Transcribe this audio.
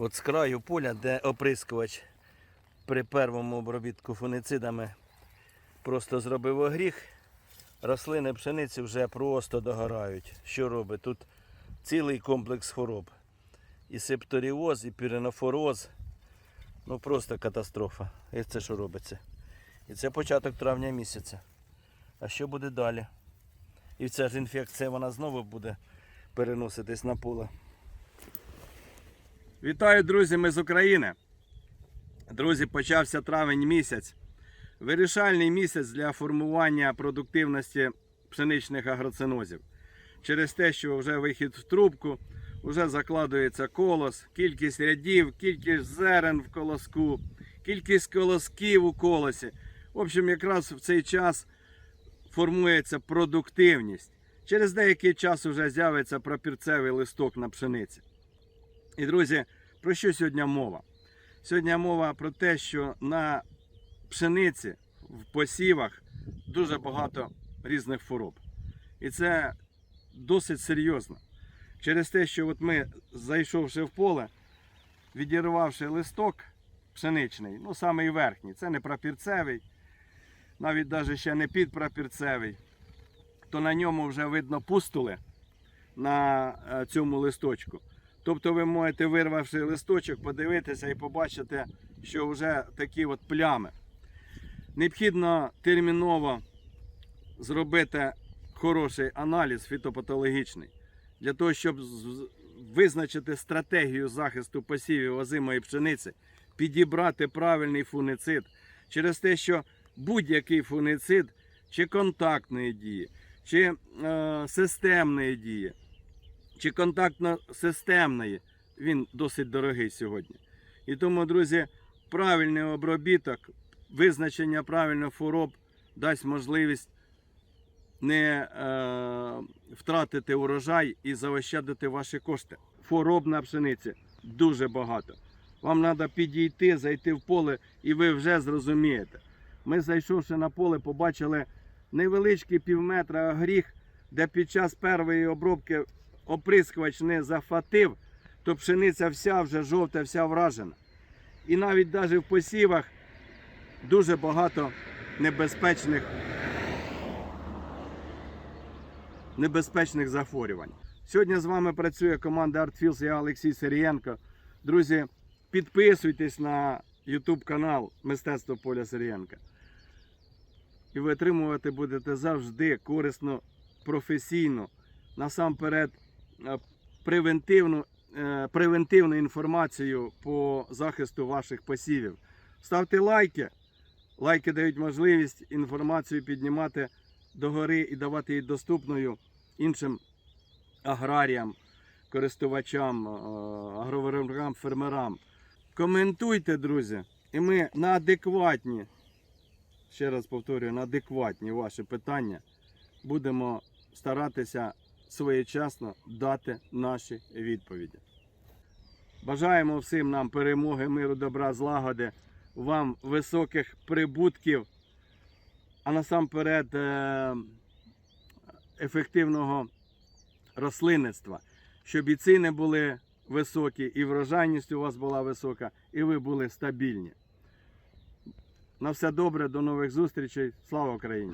От з краю поля, де оприскувач при першому обробітку фуницидами просто зробив огріх, рослини пшениці вже просто догорають. Що робить? Тут цілий комплекс хвороб. І септоріоз, і піренофороз. Ну просто катастрофа. І це що робиться? І це початок травня місяця. А що буде далі? І ця ж інфекція вона знову буде переноситись на поле. Вітаю, друзі, ми з України. Друзі, почався травень місяць. Вирішальний місяць для формування продуктивності пшеничних агроцинозів. Через те, що вже вихід в трубку, вже закладується колос, кількість рядів, кількість зерен в колоску, кількість колосків у колосі. В общем, якраз в цей час формується продуктивність. Через деякий час вже з'явиться пропірцевий листок на пшениці. І, друзі, про що сьогодні мова? Сьогодні мова про те, що на пшениці в посівах дуже багато різних хвороб. І це досить серйозно. Через те, що от ми, зайшовши в поле, відірвавши листок пшеничний, ну самий верхній, це не прапірцевий, навіть навіть ще не підпрапірцевий, то на ньому вже видно пустули на е, цьому листочку. Тобто ви можете, вирвавши листочок, подивитися і побачити, що вже такі от плями. Необхідно терміново зробити хороший аналіз фітопатологічний для того, щоб визначити стратегію захисту посівів озимої пшениці, підібрати правильний фуницид через те, що будь-який фуницид чи контактної дії, чи е, системної дії, чи контактно-системної, він досить дорогий ссьогодні. І тому, друзі, правильний обробіток, визначення правильних хвороб дасть можливість не е, втратити урожай і заощадити ваші кошти. Хвороб на пшениці дуже багато. Вам треба підійти, зайти в поле, і ви вже зрозумієте. Ми, зайшовши на поле, побачили невеличкий півметра гріх, де під час першої обробки оприскувач не захватив, то пшениця вся вже жовта, вся вражена. І навіть навіть в посівах дуже багато небезпечних небезпечних захворювань. Сьогодні з вами працює команда ArtFields, я Олексій Сирієнко. Друзі, підписуйтесь на YouTube канал Мистецтво Поля Сирієнка. І ви отримувати будете завжди корисно, професійно, насамперед превентивну, е, превентивну інформацію по захисту ваших посівів. Ставте лайки. Лайки дають можливість інформацію піднімати догори і давати її доступною іншим аграріям, користувачам, е, агровиробникам, фермерам. Коментуйте, друзі, і ми на адекватні, ще раз повторюю, на адекватні ваші питання будемо старатися своєчасно дати наші відповіді. Бажаємо всім нам перемоги, миру, добра, злагоди, вам високих прибутків, а насамперед е, ефективного рослинництва, щоб і ціни були високі, і врожайність у вас була висока, і ви були стабільні. На все добре, до нових зустрічей. Слава Україні!